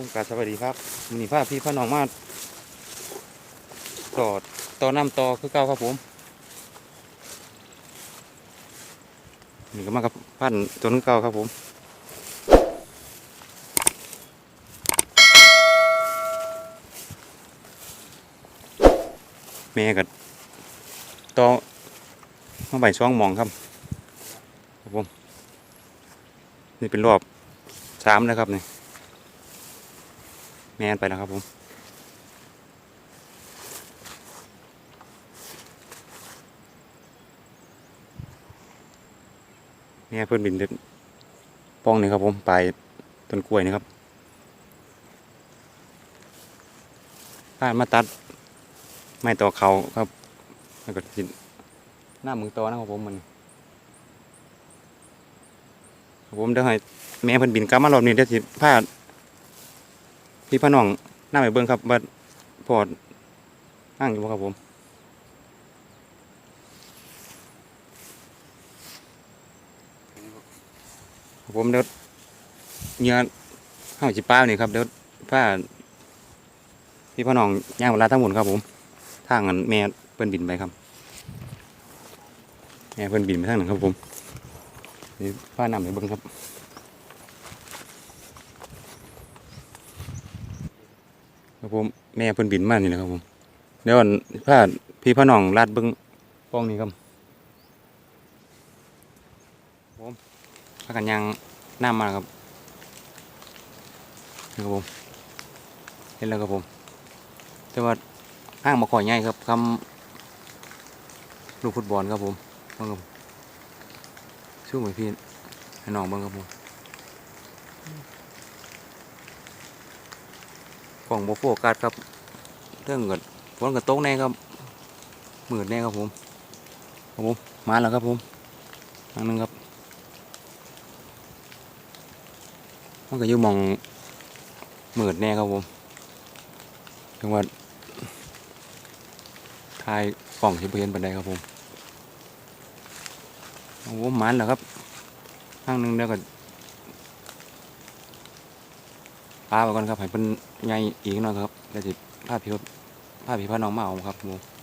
ผมกราบสวัสดีครับวันนี้พาพี่พ่อน้องมาตอดต่อน้ำต่อคือเก่าครับผมนี่ก็มากับพันตัวนึงเก่าครับผมแม่กับต่อมาใบช่องมองครับครับผมนี่เป็นรอบสามนะครับนี่ แมนไปแล้วครับผมแม่เพื่อนบินเด็ดป้องนี่ครับผมปลายต้นกล้วยนี่ครับป้านมาตัด ไม่ต่อเขาครับแล้วก็สิหน้ามือต่อนะครับผมมันผมเดี๋ยวให้แม่เพิ่นบินกลับมารอบนี้เดี๋ยวสิพา พี่พ่อน้องหน้าไปเบิ้งครับว่าพอดนั่งอยู่บ่ครับผมผมเดี๋ยวเนื้อข้าวจิป้านี่ครับเดี๋ยวผ้าพี่พ่อน้องย่างเวลาทั้งหมดครับผมทางนั้นแม่เพิ่นบินไปครับแม่เพิ่นบินไปทางนั้นครับผมนี่ผ้านำไปเบิ้งครับ ครับผมแม่เพิ่นบินมานี่นะครับผมเดี๋ยวพาพี่พ่อน้องลาดเบิ้งป้องนี้ครับผมพากันยังน้ำมาครับนี่ครับผมเห็นแล้วครับผม แต่ว่าห้างมาข่อยใหญ่ครับคำลูกฟุตบอลครับผมบิ่งครับช่วยหน่อยพี่ให้น้องเบิ้งครับผม กล่องโบโฟกัสครับเรื่องเกิดฝนกระตกแน่ครับหมืดแน่ครับผมครับผมมาแล้วครับผมอันนึงครับมันก็อยู่มองหมืดแน่ครับผมจังหวัดทายกล่องที่เห็นบันไดครับผมครับผมมันแล้วครับข้างนึงแล้วก็ ปลาไปก่อนครับให้เป็นไงอีกหน่อยครับแล้วสิพาพี่ครับพาพี่พาน้องมาเอาครับผม